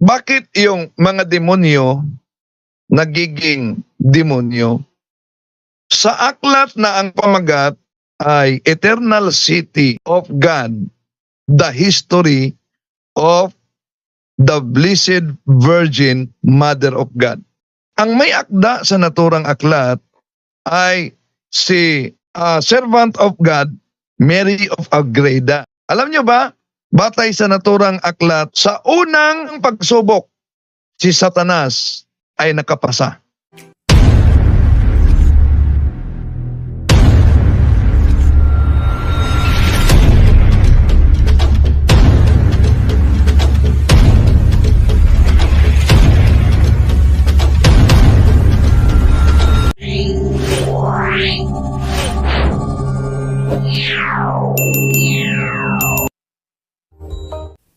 bakit yung mga demonyo nagiging demonyo? Sa aklat na ang pamagat ay Eternal City of God, the history of the Blessed Virgin Mother of God. Ang may akda sa naturang aklat ay si ah, Servant of God, Mary of Agreda. Alam nyo ba, batay sa naturang aklat, sa unang pagsubok, si Satanas ay nakapasa.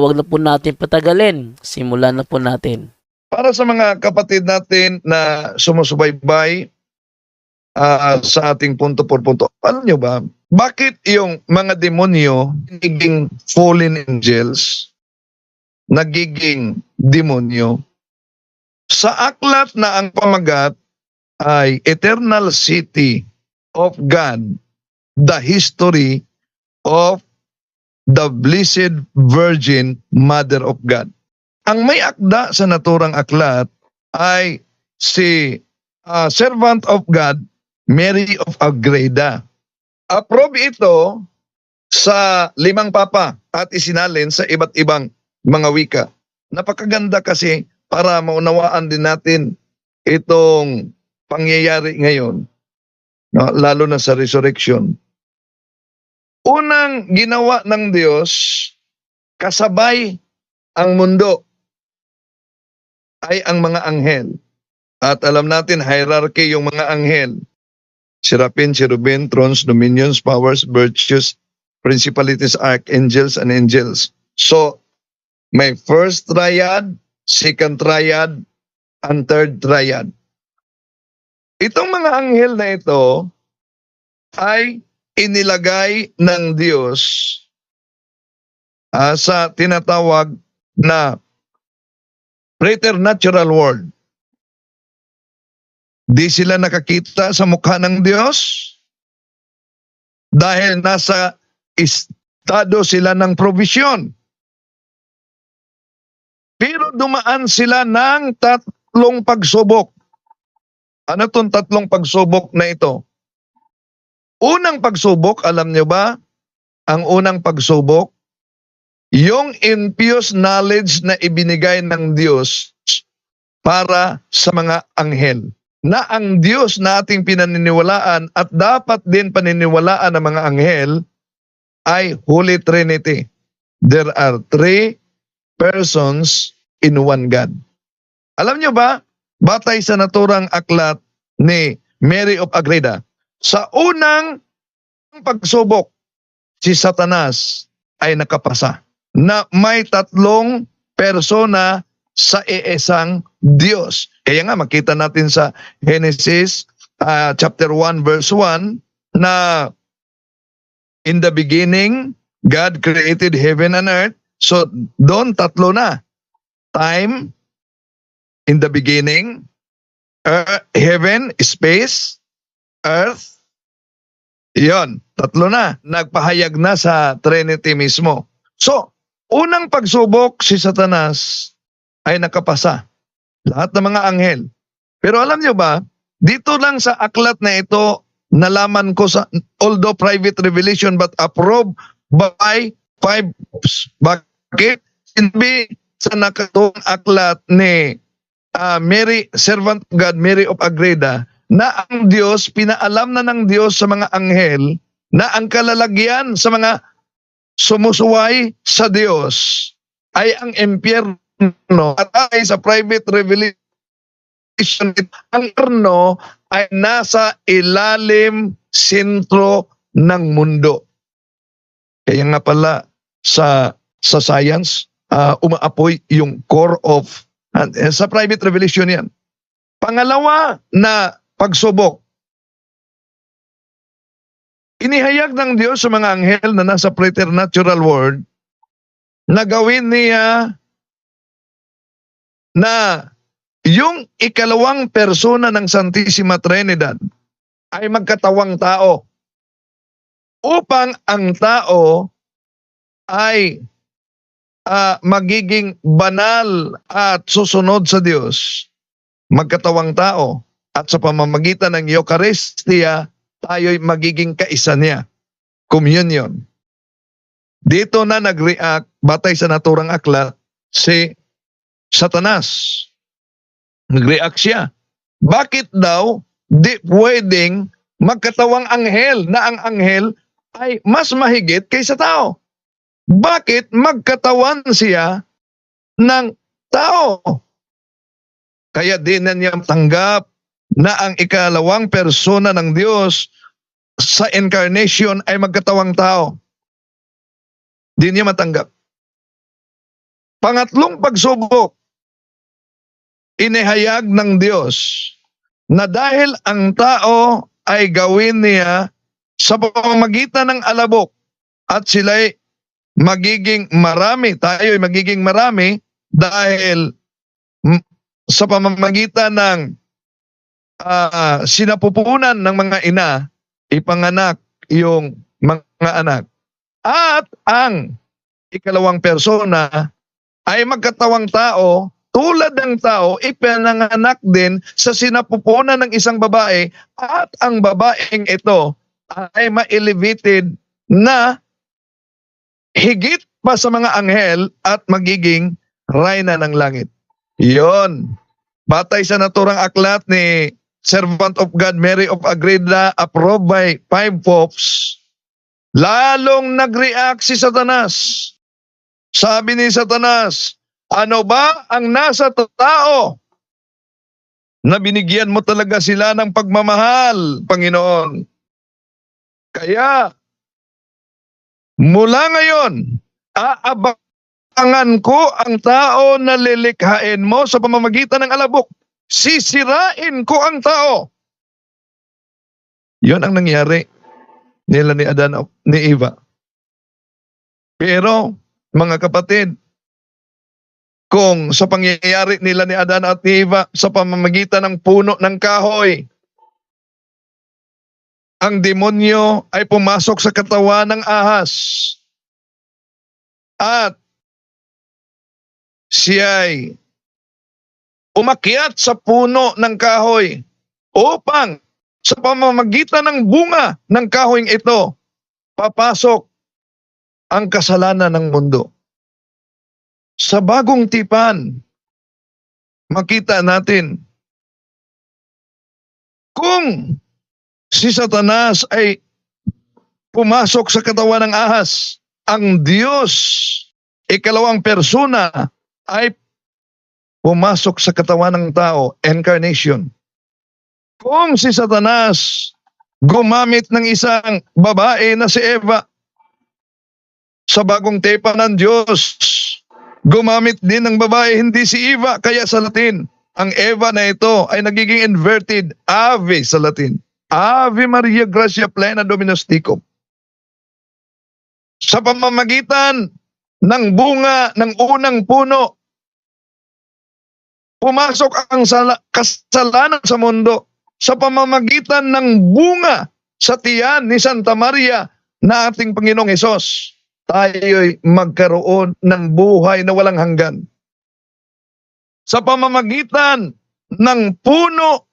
wag na po natin patagalin. Simulan na po natin. Para sa mga kapatid natin na sumusubaybay ah, sa ating punto por punto, alam nyo ba, bakit yung mga demonyo nagiging fallen angels, nagiging demonyo? Sa aklat na ang pamagat ay Eternal City of God, the history of the Blessed Virgin Mother of God. Ang may akda sa naturang aklat ay si ah, Servant of God, Mary of Agreda. Approve ito sa limang papa at isinalin sa iba't ibang mga wika. Napakaganda kasi para maunawaan din natin itong pangyayari ngayon, no, lalo na sa resurrection. Unang ginawa ng Diyos, kasabay ang mundo ay ang mga anghel. At alam natin, hierarchy yung mga anghel. Serapin, cherubim, thrones, dominions, powers, virtues, principalities, archangels, and angels. So, may first triad, second triad, and third triad. Itong mga anghel na ito ay inilagay ng Diyos ah, sa tinatawag na preternatural world. Di sila nakakita sa mukha ng Diyos dahil nasa estado sila ng provision. Pero dumaan sila ng tatlong pagsubok. Ano tong tatlong pagsubok na ito? Unang pagsubok, alam nyo ba? Ang unang pagsubok, yung infused knowledge na ibinigay ng Diyos para sa mga anghel. Na ang Diyos na ating pinaniniwalaan at dapat din paniniwalaan ng mga anghel ay Holy Trinity. There are three persons in one God. Alam nyo ba, batay sa naturang aklat ni Mary of Agreda, sa unang pagsubok, si Satanas ay nakapasa na may tatlong persona sa iisang Diyos. Kaya nga makita natin sa Genesis ah, chapter 1 verse 1 na in the beginning God created heaven and earth. So doon tatlo na. Time in the beginning, ear- heaven, space, earth. Yon, tatlo na. Nagpahayag na sa Trinity mismo. So, unang pagsubok si Satanas ay nakapasa. Lahat ng mga anghel. Pero alam niyo ba, dito lang sa aklat na ito, nalaman ko sa, although private revelation but approved by five, bakit? Hindi sa nakatong aklat ni ah, Mary, servant God, Mary of Agreda, na ang Diyos, pinaalam na ng Diyos sa mga anghel na ang kalalagyan sa mga sumusuway sa Diyos ay ang impyerno at ay sa private revelation ang impyerno ay nasa ilalim sentro ng mundo. Kaya nga pala sa sa science ah, umaapoy yung core of eh, sa private revelation yan. Pangalawa na pagsubok. Inihayag ng Diyos sa mga anghel na nasa preternatural world na gawin niya na yung ikalawang persona ng Santissima Trinidad ay magkatawang tao upang ang tao ay ah, magiging banal at susunod sa Diyos, magkatawang tao, at sa pamamagitan ng Eucharistia, tayo'y magiging kaisa niya. Communion. Dito na nag-react, batay sa naturang aklat, si Satanas. Nag-react siya. Bakit daw di pwedeng magkatawang anghel na ang anghel ay mas mahigit kaysa tao? Bakit magkatawan siya ng tao? Kaya di na niya tanggap na ang ikalawang persona ng Diyos sa incarnation ay magkatawang tao. Di niya matanggap. Pangatlong pagsubok, inihayag ng Diyos na dahil ang tao ay gawin niya sa pamamagitan ng alabok at sila'y magiging marami, tayo ay magiging marami dahil sa pamamagitan ng ah, sinapupunan ng mga ina, ipanganak yung mga anak. At ang ikalawang persona ay magkatawang tao, tulad ng tao, ipinanganak din sa sinapupunan ng isang babae at ang babaeng ito ay ma-elevated na higit pa sa mga anghel at magiging reyna ng langit. Yon. Batay sa naturang aklat ni Servant of God Mary of Agreda approved by five popes, lalong nag-react si Satanas. Sabi ni Satanas, ano ba ang nasa tao na binigyan mo talaga sila ng pagmamahal, Panginoon? Kaya, mula ngayon, aabangan ko ang tao na lilikhain mo sa pamamagitan ng alabok. Sisirain ko ang tao. Yon ang nangyari nila ni Adan ni Eva. Pero, mga kapatid, kung sa pangyayari nila ni Adan at ni Eva sa pamamagitan ng puno ng kahoy, ang demonyo ay pumasok sa katawan ng ahas at siya ay umakyat sa puno ng kahoy upang sa pamamagitan ng bunga ng kahoy ito, papasok ang kasalanan ng mundo. Sa bagong tipan, makita natin kung si Satanas ay pumasok sa katawan ng ahas, ang Diyos, ikalawang persona, ay pumasok sa katawan ng tao, incarnation. Kung si Satanas gumamit ng isang babae na si Eva sa bagong tepa ng Diyos, gumamit din ng babae, hindi si Eva, kaya sa Latin, ang Eva na ito ay nagiging inverted ave sa Latin. Ave Maria Gracia Plena Dominus Tecum. Sa pamamagitan ng bunga ng unang puno, pumasok ang sala- kasalanan sa mundo sa pamamagitan ng bunga sa tiyan ni Santa Maria na ating Panginoong Hesus. Tayo'y magkaroon ng buhay na walang hanggan. Sa pamamagitan ng puno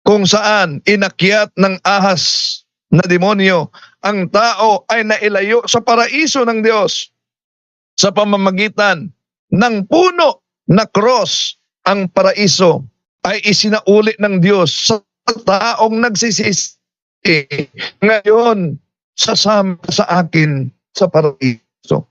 kung saan inakyat ng ahas na demonyo, ang tao ay nailayo sa paraiso ng Diyos sa pamamagitan ng puno na cross ang paraiso ay isinauli ng Diyos sa taong nagsisisi. Ngayon, sasama sa akin sa paraiso.